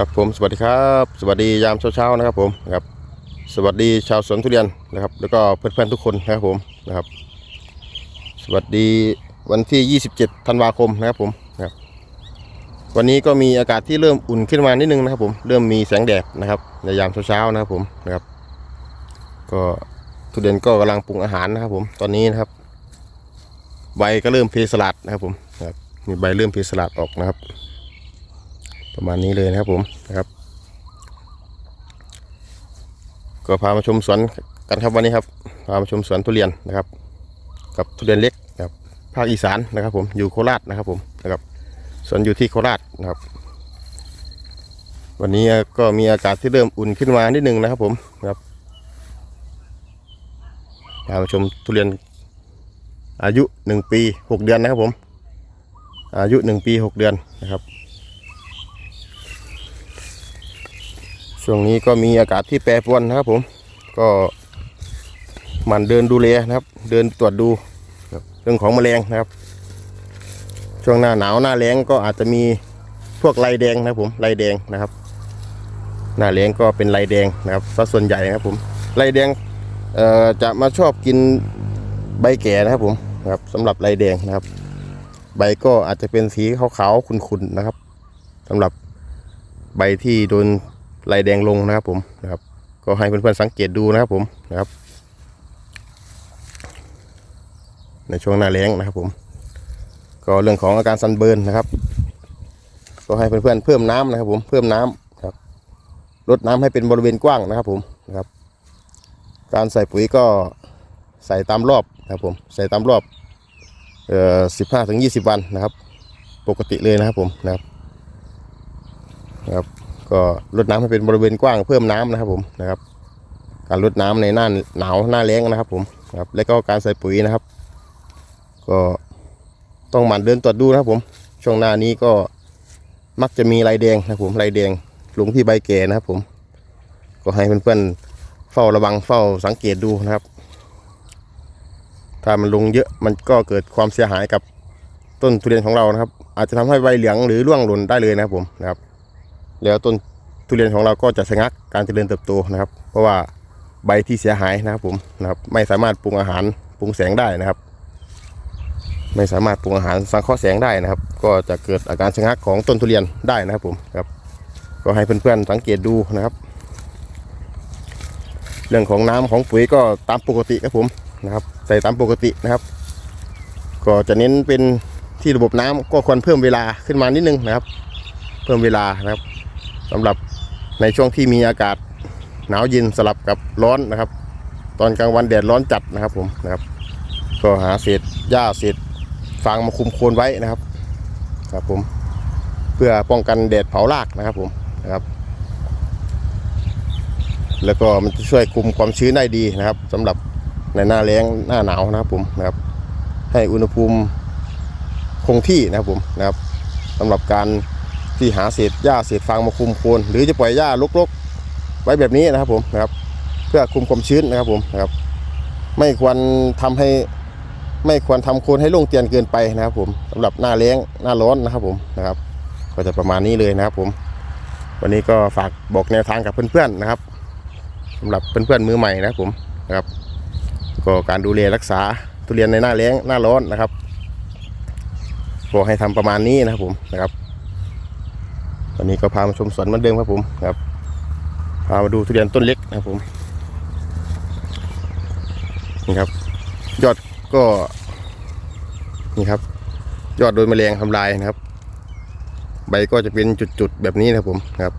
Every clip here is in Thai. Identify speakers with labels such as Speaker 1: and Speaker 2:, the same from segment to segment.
Speaker 1: ครับผมสวัสดีครับ สวัสดียามเช้าๆนะครับผมนะครับสวัสดีชาวสวนทุเรียนนะครับ แล้วก็เพื่อนๆทุกคนนะครับผมนะครับ สวัสดีวันที่ 27 ธันวาคมนะครับผมนะครับวันนี้ก็มีอากาศที่เริ่มอุ่นขึ้นมานิดนึงนะครับ ผมเริ่มมีแสงแดดนะครับในยามเช้าๆนะครับผมนะครับ ก็ทุเรียนก็กำลังปรุงอาหารนะครับ ผมตอนนี้นะครับ ใบก็เริ่มเพสลัดนะครับผมนะครับมีใบเริ่มเพสลัดออกนะครับ ประมาณนี้เลยนะครับผมนะครับ ก็พามาชมสวนกันครับวันนี้ครับพามาชมสวนทุเรียนนะครับ กับทุเรียนเล็กครับภาคอีสานนะครับ ผมอยู่โคราชนะครับ ผมนะครับสวนอยู่ที่โคราชนะครับ วันนี้ก็มีอากาศที่เริ่มอุ่นขึ้นมานิดนึงนะครับ ผมนะครับพามาชมทุเรียนอายุหนึ่งปีหกเดือนนะครับผม อายุหนึ่งปีหกเดือนนะครับ ช่วงนี้ก็มีอากาศที่แปรปรวนนะครับ ผมก็มันเดินดูแลนะครับ เดินตรวจดูเรื่องของแมลงนะครับ ช่วงหน้าหนาวหน้าแล้งก็อาจจะมีพวกไรแดงนะครับผมไรแดงนะครับ หน้าแล้งก็เป็นไรแดงนะครับซะส่วนใหญ่นะครับผมไรแดงจะมาชอบกินใบแก่นะครับผมนะครับสำหรับไรแดงนะครับ ใบก็อาจจะเป็นสีขาวๆขุ่นๆนะครับสำหรับใบที่โดน ลายแดงลงนะครับผมนะครับ ก็ให้เพื่อนๆสังเกตดูนะครับผมนะครับ ในช่วงหน้าแล้งนะครับผม ก็เรื่องของอาการซันเบิร์นนะครับ ก็ให้เพื่อนๆเพิ่มน้ำนะครับ ผมเพิ่มน้ำครับลดน้ำให้เป็นบริเวณกว้างนะครับผมนะครับ การใส่ปุ๋ยก็ใส่ตามรอบนะครับผมใส่ตามรอบเอ่อสิบห้าถึงยี่สิบวันนะครับ ปกติเลยนะครับผมนะครับนะครับ ก็ลดน้ำให้เป็นบริเวณกว้างเพิ่มน้ำนะครับผมนะครับ การลดน้ำในหน้าหนาวหน้าแล้งนะครับ ผมนะครับและก็การใส่ปุ๋ยนะครับ ก็ต้องหมั่นเดินตรวจดูนะครับผมช่วงหน้านี้ก็มักจะมีลายแดงนะครับผมลายแดงลงที่ใบแก่นะครับผม ก็ให้เพื่อนๆเฝ้าระวังเฝ้าสังเกตดูนะครับ ถ้ามันลงเยอะมันก็เกิดความเสียหายกับต้นทุเรียนของเรานะครับ อาจจะทำให้ใบเหลืองหรือร่วงหล่นได้เลยนะครับผมนะครับ แล้วต้นทุเรียนของเราก็จะชะงักการเจริญเติบโตนะครับ เพราะว่าใบที่เสียหายนะครับผมนะครับไม่สามารถปรุงอาหารปรุงแสงได้นะครับ ไม่สามารถปรุงอาหารสังเคราะห์แสงได้นะครับ ก็จะเกิดอาการชะงักของต้นทุเรียนได้นะครับผมครับก็ให้เพื่อนๆสังเกตดูนะครับ เรื่องของน้ำของปุ๋ยก็ตามปกติครับผมนะครับ ใส่ตามปกตินะครับ ก็จะเน้นเป็นที่ระบบน้ำก็ควรเพิ่มเวลาขึ้นมานิดนึงนะครับ เพิ่มเวลานะครับ สำหรับในช่วงที่มีอากาศหนาวเย็นสลับกับร้อนนะครับ ตอนกลางวันแดดร้อนจัดนะครับผมนะครับ ก็หาเศษหญ้าเศษฟางมาคุมโคนไว้นะครับ ครับผมเพื่อป้องกันแดดเผารากนะครับผมนะครับ แล้วก็มันจะช่วยคุมความชื้นได้ดีนะครับสำหรับในหน้าแล้งหน้าหนาวนะครับผมนะครับ ให้อุณหภูมิคงที่นะครับผมนะครับสำหรับการ ที่หาเศษหญ้าเศษฟางมาคุมโคนหรือจะปล่อยหญ้ารกๆ ไว้แบบนี้นะครับผมนะครับ เพื่อคุมความชื้นนะครับผมนะครับ ไม่ควรทำให้ไม่ควรทำโคนให้โล่งเตียนเกินไปนะครับ ผมสำหรับหน้าแล้งหน้าร้อนนะครับผมนะครับ ก็จะประมาณนี้เลยนะครับผม วันนี้ก็ฝากบอกแนวทางกับเพื่อนๆนะครับสำหรับเพื่อนๆมือใหม่นะครับผมนะครับ ก็การดูแลรักษาทุเรียนในหน้าแล้งหน้าร้อนนะครับก็ให้ทำประมาณนี้นะครับผมนะครับ วันนี้ก็พามาชมสวนเหมือนเดิมครับผมครับพามาดูทุเรียนต้นเล็กนะครับผมนี่ครับ ยอดก็นี่ครับ ยอดโดนแมลงทำลายนะครับ ใบก็จะเป็นจุดๆแบบนี้นะครับผมครับ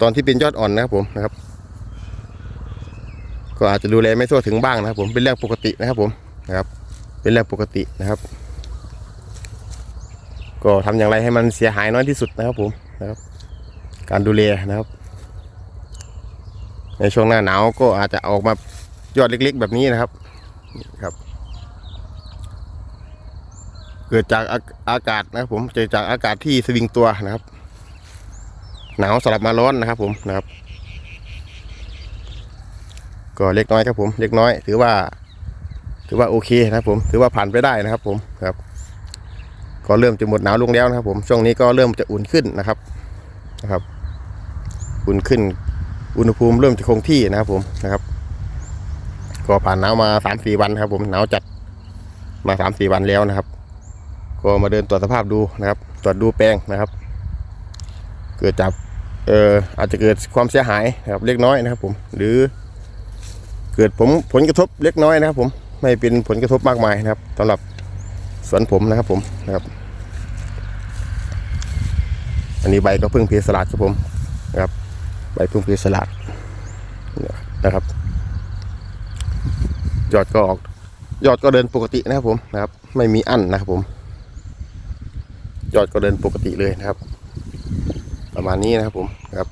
Speaker 1: ตอนที่เป็นยอดอ่อนนะครับผมนะครับ ก็อาจจะดูแลไม่ทั่วถึงบ้างนะครับ ผมเป็นเรื่องปกตินะครับผมนะครับ เป็นเรื่องปกตินะครับ ก็ทำอย่างไรให้มันเสียหายน้อยที่สุดนะครับผมนะครับ การดูแลนะครับ ในช่วงหน้าหนาวก็อาจจะออกมายอดเล็ก ๆ แบบนี้นะครับครับ เกิดจากอาอากาศนะครับ ผมเกิดจากอากาศที่สวิงตัวนะครับ หนาวสลับมาร้อนนะครับ ผมนะครับ ก็เล็กน้อยครับ ผมเล็กน้อย ถือว่าถือว่าโอเคนะครับผมถือว่าผ่านไปได้นะครับ ผมครับ ก็เริ่มจะหมดหนาวลงแล้วนะครับ ผมช่วงนี้ก็เริ่มจะอุ่นขึ้นนะครับนะครับ อุ่นขึ้น อุณหภูมิเริ่มจะคงที่นะครับผมนะครับ ก็ผ่านหนาวมาสามสี่วันครับ ผมหนาวจัดมาสามสี่วันแล้วนะครับ ก็มาเดินตรวจสภาพดูนะครับ ตรวจดูแปลงนะครับ เกิดจากเอ่ออาจจะเกิดความเสียหายนะครับเล็กน้อยนะครับ ผม หรือ เกิดผมผลกระทบเล็กน้อยนะครับ ผมไม่เป็นผลกระทบมากมายนะครับสำหรับสวนผมนะครับ ผมนะครับ อันนี้ใบก็เพิ่งเพสลัดครับผมนะครับ ใบพิ่งเพสลัดนะครับ ยอดก็ออก ยอดก็เดินปกตินะครับผมนะครับ ไม่มีอั้นนะครับผม ยอดก็เดินปกติเลยนะครับ ประมาณนี้นะครับผมนะครับ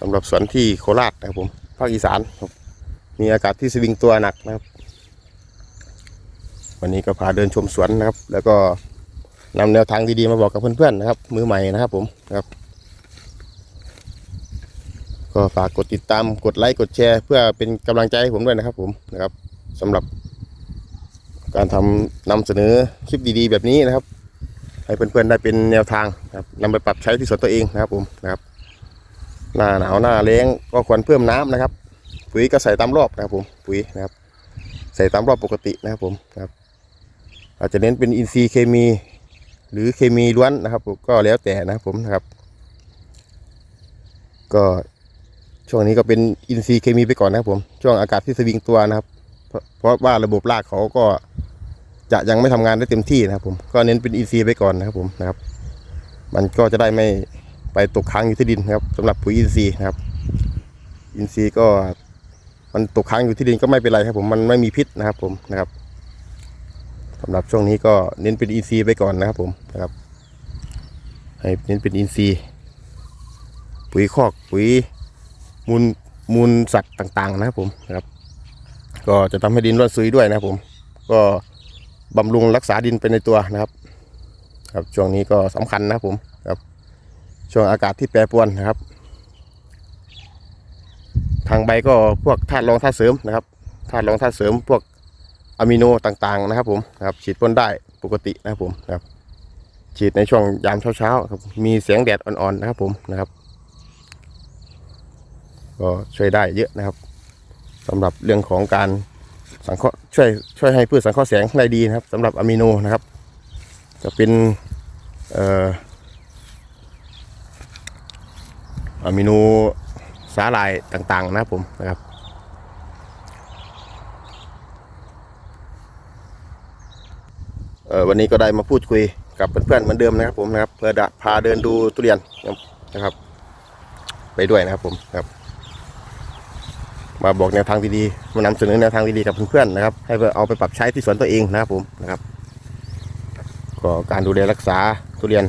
Speaker 1: สำหรับสวนที่โคราชนะครับผมภาคอีสานมีอากาศที่สวิงตัวหนักนะครับ วันนี้ก็พาเดินชมสวนนะครับ แล้วก็นำแนวทางดีๆมาบอกกับเพื่อนๆนะครับ มือใหม่นะครับผมนะครับ ก็ฝากกดติดตามกดไลค์กดแชร์ เพื่อเป็นกำลังใจให้ผมด้วยนะครับ ผมนะครับสำหรับ การทำนำเสนอคลิปดีๆ แบบนี้นะครับ ให้เพื่อนๆได้เป็นแนวทางนะครับนำไปปรับใช้ที่สวนตัวเองนะครับ ผมนะครับ หน้าหนาวหน้าแล้งก็ควรเพิ่มน้ำนะครับ ปุ๋ยก็ใส่ตามรอบนะครับ ผมปุ๋ยนะครับ ใส่ตามรอบปกตินะครับ ผมนะครับ อาจจะเน้นเป็นอินทรีย์เคมี หรือเคมีล้วนนะครับ ผมก็แล้วแต่นะครับผมนะครับ ก็ ช่วงนี้ก็เป็นอินทรีย์เคมีไปก่อนนะครับผม ช่วงอากาศที่สวิงตัวนะครับ เพราะว่าระบบรากเขาก็จะยังไม่ทำงานได้เต็มที่นะครับ ผม ก็เน้นเป็นอินทรีย์ไปก่อนนะครับผมนะครับ มันก็จะได้ไม่ไปตกค้างอยู่ที่ดินครับสำหรับปุ๋ยอินทรีย์นะครับ อินทรีย์ก็มันตกค้างอยู่ที่ดินก็ไม่เป็นไรครับ ผมมันไม่มีพิษนะครับ ผมนะครับสำหรับช่วงนี้ก็เน้นเป็นอินทรีย์ไปก่อนนะครับ ผมนะครับ ให้เน้นเป็นอินทรีย์ปุ๋ยคอกปุ๋ย มูลมูลสัตว์ต่างๆนะครับผมนะครับ ก็จะทำให้ดินร่วนซุยด้วยนะครับผม ก็บำรุงรักษาดินไปในตัวนะครับ ครับช่วงนี้ก็สำคัญนะครับผมครับ ช่วงอากาศที่แปรปรวนนะครับ ทางใบก็พวกธาตุรองธาตุเสริมนะครับธาตุรองธาตุเสริมพวกอะมิโนต่างๆนะครับผมครับฉีดพ่นได้ปกตินะครับผมครับฉีดในช่วงยามเช้าๆครับมีแสงแดดอ่อนๆนะครับผมนะครับ ก็ช่วยได้เยอะนะครับสำหรับเรื่องของการสังเคราะห์ช่วยช่วยให้พืชสังเคราะห์แสงได้ดีนะครับสำหรับอะมิโนนะครับ จะเป็นอะมิโนสาหร่ายต่างๆ นะครับผมนะครับวันนี้ก็ได้มาพูดคุยกับเพื่อนๆเหมือนเดิมนะครับผมนะครับเพื่อพาเดินดูทุเรียนนะครับ ไปด้วยนะครับผมครับ มาบอกแนวทางดีๆมานำเสนอแนวทางดีๆกับเพื่อนๆนะครับ ให้เอาไปปรับใช้ที่สวนตัวเองนะครับผมนะครับ ก็การดูแลรักษาทุเรียน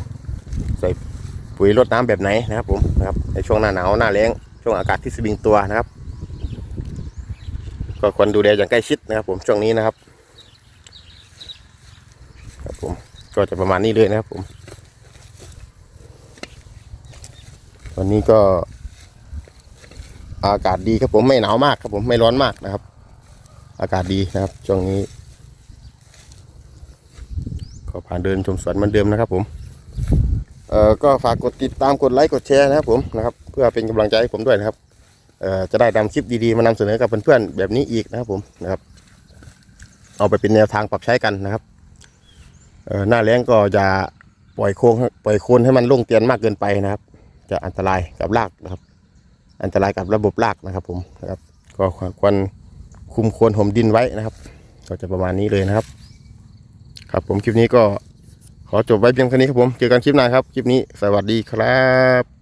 Speaker 1: ใส่ปุ๋ยรดน้ำแบบไหนนะครับผมนะครับในช่วงหน้าหนาวหน้าแล้งช่วงอากาศที่สวิงตัวนะครับ ก็ควรดูแลอย่างใกล้ชิดนะครับ ผมช่วงนี้นะครับครับผมก็จะประมาณนี้เลยนะครับผมวันนี้ก็ อากาศดีครับผมไม่หนาวมากครับผมไม่ร้อนมากนะครับ อากาศดีนะครับ ช่วงนี้ก็ผ่านเดินชมสวนเหมือนเดิมนะครับ ผมเอ่อก็ฝากกดติดตามกดไลค์กดแชร์นะครับผมนะครับ เพื่อเป็นกำลังใจให้ผมด้วยนะครับเอ่อจะได้นำคลิปดีๆมานำเสนอกับเพื่อนๆแบบนี้อีกนะครับผมนะครับ เอาไปเป็นแนวทางปรับใช้กันนะครับเอ่อหน้าแล้งก็จะปล่อยโค้งปล่อยโคนให้มันล่งเตียนมากเกินไปนะครับ จะอันตรายกับรากนะครับ อันตรายกับระบบรากนะครับ ผมนะครับ ก็ควรคุมควรห่มดินไว้นะครับ ก็จะประมาณนี้เลยนะครับ ครับผมคลิปนี้ก็ขอจบไว้เพียงเท่านี้ครับผม เจอกันคลิปหน้าครับ คลิปนี้สวัสดีครับ